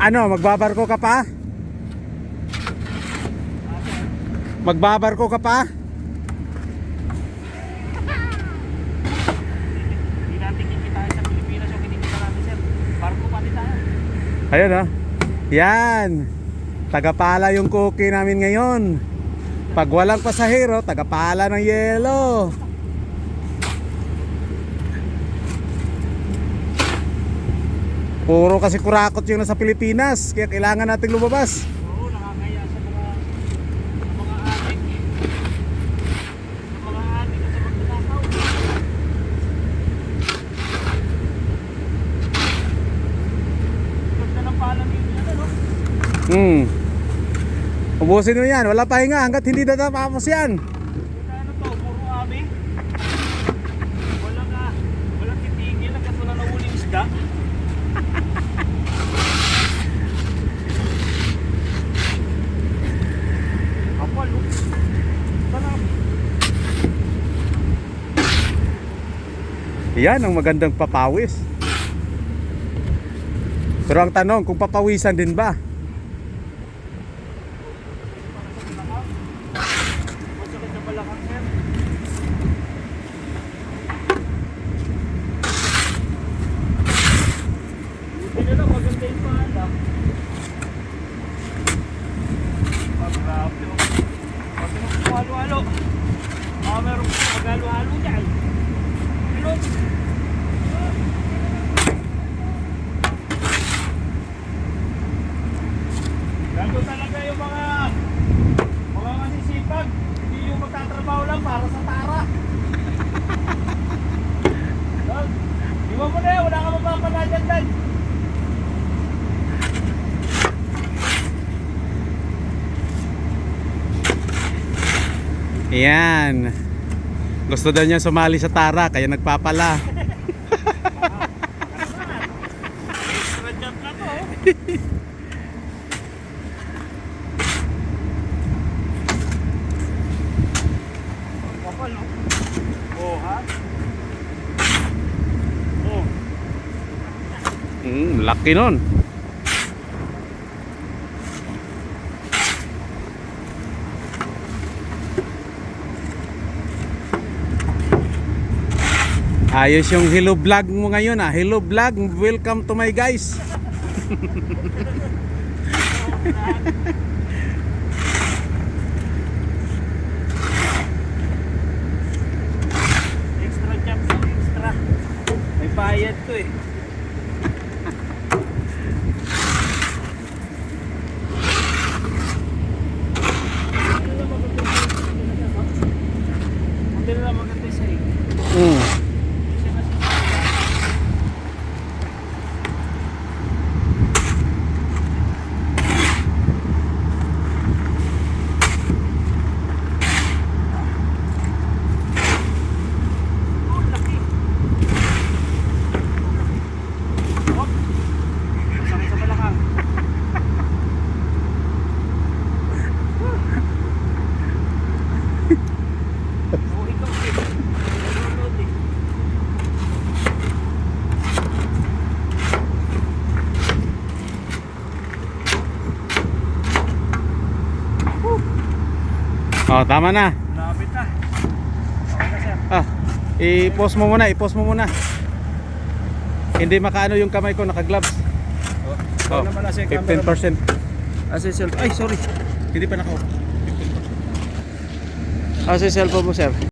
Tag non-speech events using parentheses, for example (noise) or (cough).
Ano, magbabarko ka pa? Magbabarko ka pa? Ayun oh. Yan. Tagapala yung cookie namin ngayon. Pag walang pasahero, tagapala ng yelo. Puro kasi kurakot yung nasa Pilipinas, kaya kailangan nating lumabas. Oo, nakakaya sa mga mga adik. Sa mga adik sa magnanakaw. Ganda ng pala ninyo yan, ano? Hmm. Ubusin mo yan, wala pahinga hanggat hindi natapos yan. Kaya ano to, puro abi. Walang, ah, walang titigil hanggat wala nahuling isda. Kapal, oh. Sarap. Yan ang magandang papawis. Pero ang tanong, kung papawisan din ba? Grabe, oh. Halo-halo. Ah, meron mag-halo-halo dyan. Gago talaga yung mga mga masisipag. Yung magtatrabaho lang para sa tara. Iwan mo na yan, wala ka mapapala dyan, dad. Yan. Gusto daw niya sumali sa Tara, kaya nagpapala. (laughs) Mm, laki nun. Ayos yung hello vlog mo ngayon ah. Hello vlog, welcome to my guys. Extra to, extra. May bayad to eh. Hindi na lang maganda siya eh. Mm. Siya kasi Oh, laki. Oh. Masakit sa balakang. Oh, ikaw eh. Nanonood eh. Oh, tama na. Lapit na. Okay na sir. Ah, i-post mo muna, i-post mo muna. Hindi makaano yung kamay ko, naka-gloves. Oh, 15%. Ah, si cellphone. Ay, sorry. Hindi pa naka Ah, si cellphone mo, sir.